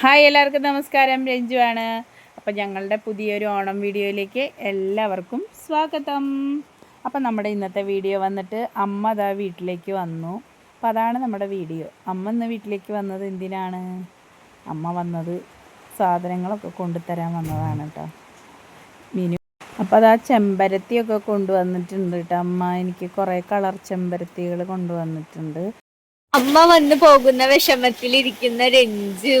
Hi എല്ലാവർക്കും നമസ്കാരം. രഞ്ജു ആണ് അപ്പോൾ ഞങ്ങളുടെ പുതിയൊരു ഓണം വീഡിയോയിലേക്ക് എല്ലാവർക്കും സ്വാഗതം. അപ്പോൾ നമ്മുടെ ഇന്നത്തെ വീഡിയോ വന്നിട്ട് അമ്മ അതാ വീട്ടിലേക്ക് വന്നു. അപ്പോൾ അതാണ് നമ്മുടെ വീഡിയോ. അമ്മ ഇന്ന് വീട്ടിലേക്ക് വന്നത് എന്തിനാണ്? അമ്മ വന്നത് സാധനങ്ങളൊക്കെ കൊണ്ടുതരാൻ വന്നതാണ് കേട്ടോ മിനു അപ്പോൾ അതാ ചെമ്പരത്തിയൊക്കെ കൊണ്ടുവന്നിട്ടുണ്ട് കേട്ടോ അമ്മ. എനിക്ക് കുറേ കളർ ചെമ്പരത്തികൾ കൊണ്ടുവന്നിട്ടുണ്ട്. അമ്മ വന്നു പോകുന്ന വിഷമത്തിലിരിക്കുന്ന രഞ്ജു.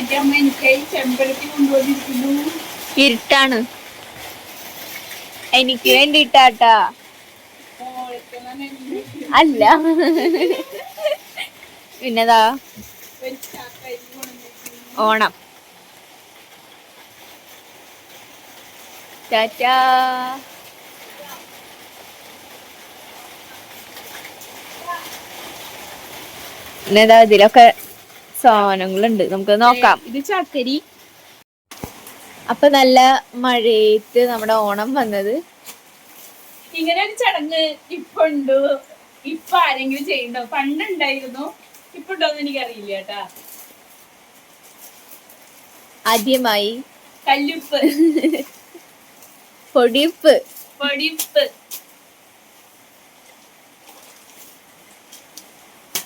അമ്മ എനിക്കായി ചെമ്പരത്തി കൊണ്ടുവന്നിരിക്കുന്നു. ഇരുട്ടാണ്. എനിക്ക് വേണ്ടിട്ടാട്ടാ. അല്ല. പിന്നെതാ? ഓണം. ടാറ്റാ. പിന്നെതാ ഇതിലൊക്കെ സാധനങ്ങളുണ്ട്. നമുക്ക് നോക്കാം. ഇത് ചക്കരി. അപ്പൊ നല്ല മഴയത്ത് നമ്മുടെ ഓണം വന്നത്. ഇങ്ങനെ ഒരു ചടങ്ങ് ഇപ്പൊ ഉണ്ട് ഇപ്പൊ ആരെങ്കിലും ചെയ്യണ്ടോ? പണ്ടുണ്ടായിരുന്നു. ഇപ്പൊ ഉണ്ടോന്ന് എനിക്കറിയില്ല കേട്ടാ. ആദ്യമായി. കല്ലുപ്പ്. പൊടിപ്പ് പൊടിപ്പ്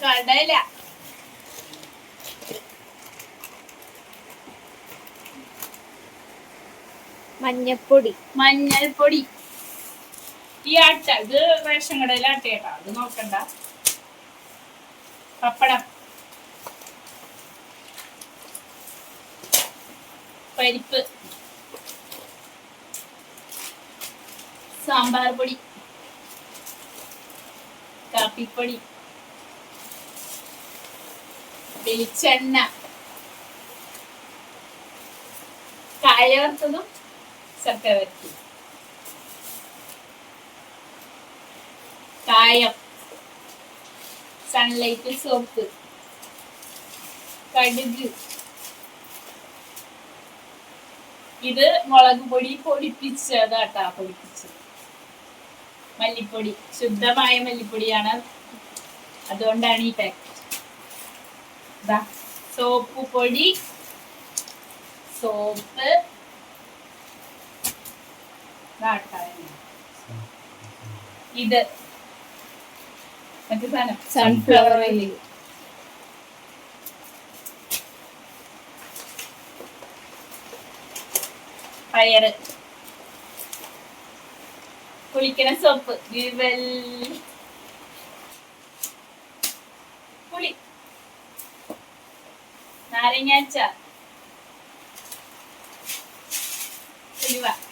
കടല. മഞ്ഞപ്പൊടി. മഞ്ഞൾപ്പൊടി. ഈ ആട്ട ഇത് റേഷൻ കടയിലെ ആട്ട കേട്ടോ അത് നോക്കണ്ട. പപ്പടം. പരിപ്പ്. സാമ്പാർ പൊടി. കാപ്പിപ്പൊടി. വെളിച്ചെണ്ണ. കായ വറുത്തതും ശർക്കര കായം. സൺലൈറ്റ് സോപ്പ് കടുക്. ഇത് മുളക് പൊടി പൊടിപ്പിച്ചതാട്ടാ പൊടിപ്പിച്ചത്. മല്ലിപ്പൊടി ശുദ്ധമായ മല്ലിപ്പൊടിയാണ്. അതുകൊണ്ടാണ് ഈ പാക്കറ്റ് സോപ്പ് പൊടി സോപ്പ് ഇത്. മറ്റേ സാധനം. സൺഫ്ലവർ. പയറ് കുളിക്കണ സോപ്പ്. വിവൽ പുളി. നാരങ്ങാച്ച ഉലുവ.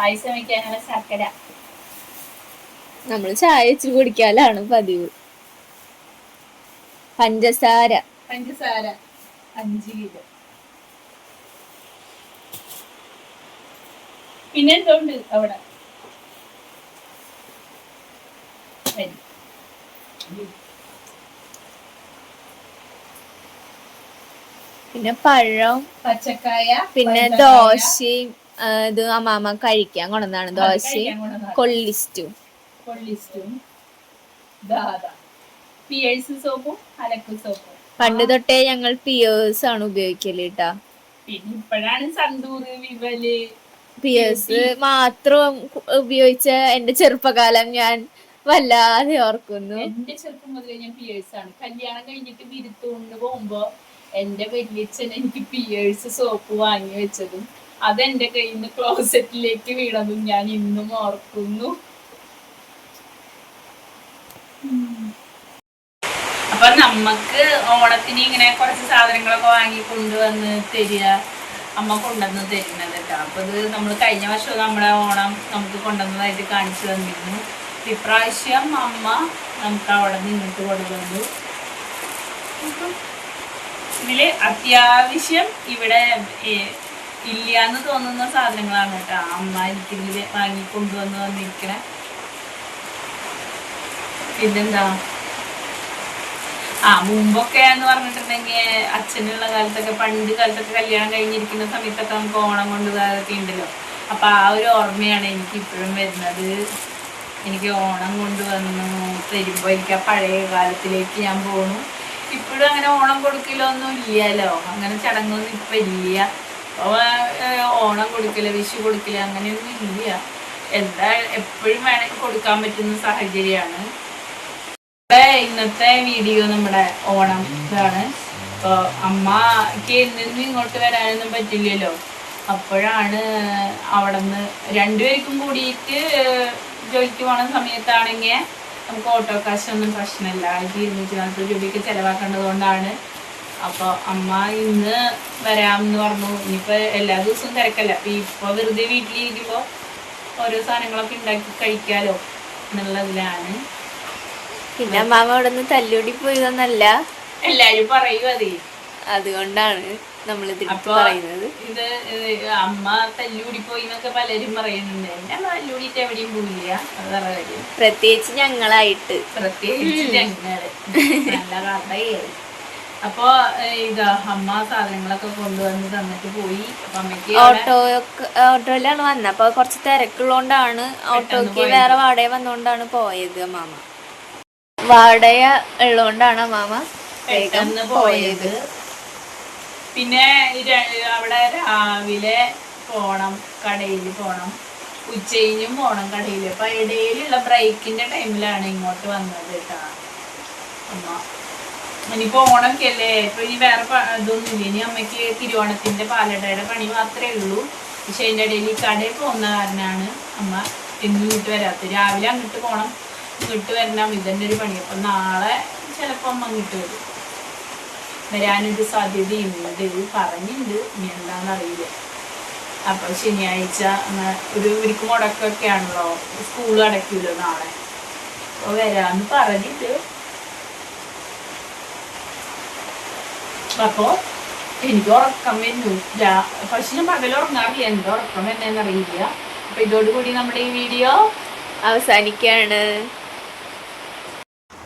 പായസം വയ്ക്കാനുള്ള ശർക്കര. നമ്മൾ ചായ വെച്ച് കുടിക്കാലാണ് പതിവ്. പഞ്ചസാര. പഞ്ചസാര അഞ്ച് കിലോ. പിന്നെ എന്തുണ്ട് അവിടെ. പിന്നെ പഴം പച്ചക്കായ പിന്നെ ദോശയും ഇത് അമ്മാമ്മ കഴിക്കാൻ കൊണ്ടുവന്നാണ് ദോശ. കൊള്ളിസ്റ്റും. കൊള്ളിസ്റ്റും. ദാദാ പിയേഴ്സ് സോപ്പും അലക്ക് സോപ്പും. പണ്ട് തൊട്ടേ ഞങ്ങൾ പിയേഴ്സ് ആണ് ഉപയോഗിക്കൽ കേട്ടാ പിന്നെ ഇപ്പോഴാണ് സന്തൂറ് വിവൽ പിയേഴ്സ് മാത്രം ഉപയോഗിച്ച എന്റെ ചെറുപ്പകാലം ഞാൻ വല്ലാതെ ഓർക്കുന്നു. എന്റെ ചെറുപ്പം മുതലേ ഞാൻ പിയേഴ്സ് ആണ്. കല്യാണം കഴിഞ്ഞിട്ട് വിരുത്തുകൊണ്ട് പോകുമ്പോ എന്റെ വലിയച്ഛൻ എനിക്ക് പിയേഴ്സ് സോപ്പ് വാങ്ങി വെച്ചതും അതെന്റെ കയ്യിൽ നിന്ന് ക്ലോസറ്റിലേക്ക് വീണതും ഞാൻ ഇന്നും ഓർക്കുന്നു. അപ്പൊ നമ്മക്ക് ഓണത്തിന് ഇങ്ങനെ കുറച്ച് സാധനങ്ങളൊക്കെ വാങ്ങി കൊണ്ടുവന്ന് തരിക അമ്മ കൊണ്ടുവന്ന് തരുന്നത് കേട്ടോ. അപ്പൊ ഇത് നമ്മൾ കഴിഞ്ഞ വർഷം നമ്മുടെ ഓണം നമുക്ക് കൊണ്ടുവന്നതായിട്ട് കാണിച്ചു തന്നിരുന്നു. ഇപ്രാവശ്യം അമ്മ നമുക്ക് അവിടെ നിന്നിട്ട് കൊണ്ടുവന്നു. ഇതിൽ അത്യാവശ്യം ഇവിടെ ഇല്ല എന്ന് തോന്നുന്ന സാധനങ്ങളാണ് കേട്ടോ. അമ്മ എനിക്കിതിൽ വാങ്ങി കൊണ്ടുവന്ന് വന്നിരിക്കണേ പിന്നെന്താ? ആ മുമ്പൊക്കെ എന്ന് പറഞ്ഞിട്ടുണ്ടെങ്കിൽ അച്ഛനുള്ള കാലത്തൊക്കെ പണ്ട് കാലത്തൊക്കെ കല്യാണം കഴിഞ്ഞിരിക്കുന്ന സമയത്തൊക്കെ നമുക്ക് ഓണം കൊണ്ടുപോകാതൊക്കെ ഉണ്ടല്ലോ. അപ്പൊ ആ ഒരു ഓർമ്മയാണ് എനിക്ക് ഇപ്പോഴും വരുന്നത്. എനിക്ക് ഓണം കൊണ്ടുവന്നു തരുമ്പോ എനിക്ക് ആ പഴയ കാലത്തിലേക്ക് ഞാൻ പോണു. ഇപ്പോഴും അങ്ങനെ ഓണം കൊടുക്കില്ല കൊടുക്കലൊന്നും ഇല്ലല്ലോ. അങ്ങനെ ചടങ്ങൊന്നും ഇപ്പൊ ഇല്ല. ഓണം കൊടുക്കില്ല വിഷു കൊടുക്കില്ല അങ്ങനെയൊന്നും ഇല്ല. എന്താ എപ്പോഴും വേണമെങ്കിൽ കൊടുക്കാൻ പറ്റുന്ന സാഹചര്യമാണ് ഇന്നത്തെ വീഡിയോ നമ്മുടെ ഓണം ഇതാണ്. അപ്പോൾ അമ്മയ്ക്ക് നിന്ന് ഇങ്ങോട്ട് വരാനൊന്നും പറ്റില്ലല്ലോ. അപ്പോഴാണ് അവിടുന്ന് രണ്ടുപേർക്കും കൂടിയിട്ട് ജോലിക്ക് പോണ സമയത്താണെങ്കിൽ നമുക്ക് ഓട്ടോ കാശൊന്നും പ്രശ്നമില്ല. ആയിരത്തി ഇരുന്നൂറ്റി നാൽപ്പത് രൂപയ്ക്ക് ചെലവാക്കേണ്ടത് കൊണ്ടാണ് അപ്പോൾ അമ്മ ഇന്ന് വരാമെന്ന് പറഞ്ഞു. ഇനിയിപ്പോൾ എല്ലാ ദിവസവും തിരക്കല്ല. അപ്പൊ ഇപ്പൊ വെറുതെ വീട്ടിലിരിക്കുമ്പോൾ ഓരോ സാധനങ്ങളൊക്കെ ഉണ്ടാക്കി കഴിക്കാലോ എന്നുള്ളതിലാണ്. പിന്നെ അമ്മാമ അവിടെ നിന്ന് തല്ലുകൂടി പോയതൊന്നല്ല. എല്ലാരും പറയും അതേ. അതുകൊണ്ടാണ് നമ്മൾ പറയുന്നത്. ഇത് അമ്മ തല്ലുടി പോയി എന്നൊക്കെ പലരും പറയുന്നുണ്ട്. അമ്മ തല്ലൂടിയിട്ട് എവിടെയും പോയില്ല പ്രത്യേകിച്ച് ഞങ്ങളായിട്ട്. പ്രത്യേകിച്ച് ഞങ്ങൾ. നല്ല കഥയായി അപ്പൊ ഇത് അമ്മ സാധനങ്ങളൊക്കെ കൊണ്ടുവന്ന് തന്നിട്ട് പോയി. ഓട്ടോ ഓട്ടോയിലാണ് വന്നത് അപ്പൊ കുറച്ച് തിരക്കുള്ളോണ്ടാണ് ഓട്ടോക്ക് വേറെ വാടക വന്നോണ്ടാണ് പോയത് മാമ. വാടക ഉള്ളോണ്ടാണ് മാമ വേഗം പോയത്. പിന്നെ അവിടെ രാവിലെ പോണം കടയിൽ പോണം. ഉച്ചയിലും പോണം കടയിൽ അപ്പൊ ഇടയിലുള്ള ബ്രേക്കിന്റെ ടൈമിലാണ് ഇങ്ങോട്ട് വന്നത് കേട്ടാ അമ്മ. ഇനിയിപ്പോ ഓണമൊക്കെ അല്ലേ ഇപ്പൊ ഇനി വേറെ ഇതൊന്നുമില്ല. ഇനി അമ്മയ്ക്ക് തിരുവോണത്തിന്റെ പാലടയുടെ പണി മാത്രമേ ഉള്ളൂ. പക്ഷെ അതിന്റെ ഇടയിൽ കടയിൽ പോകുന്ന കാരണമാണ് അമ്മ എന്നും ഇങ്ങോട്ട് വരാത്തത്. രാവിലെ അങ്ങോട്ട് പോണം ഇങ്ങോട്ട് വരണം. ഇതന്നെ ഒരു പണി. അപ്പൊ നാളെ ചിലപ്പോ അമ്മ അങ്ങോട്ട് വരും. വരാനൊരു സാധ്യതയുണ്ട്. പറഞ്ഞിട്ടുണ്ട്. ഇനി എന്താണെന്ന് അറിയില്ല. അപ്പൊ ശനിയാഴ്ച ഒരു ഒരിക്കൽ മുടക്കൊക്കെ ആണല്ലോ സ്കൂൾ അടയ്ക്കൂലോ നാളെ? അപ്പൊ വരാന്ന് പറഞ്ഞിട്ട് അപ്പോ എനിക്ക് ഉറക്കം വരുന്നു പക്ഷെ ഞാൻ പകൽ ഉറങ്ങാറില്ല എന്താ ഉറക്കം വരുന്നതെന്ന് അറിയില്ല അപ്പൊ ഇതോടുകൂടി നമ്മുടെ ഈ വീഡിയോ അവസാനിക്കാണ്.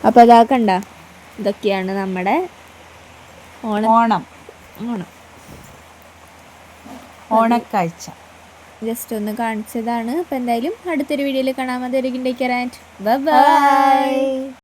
അപ്പൊ അതാ കണ്ട. ഇതൊക്കെയാണ് നമ്മുടെ ഓണം. ഓണം. ഓണം. ഓണക്കാഴ്ച ജസ്റ്റ് ഒന്ന് കാണിച്ചതാണ്. അപ്പൊ എന്തായാലും അടുത്തൊരു വീഡിയോയിൽ കാണാൻ മതി ബൈ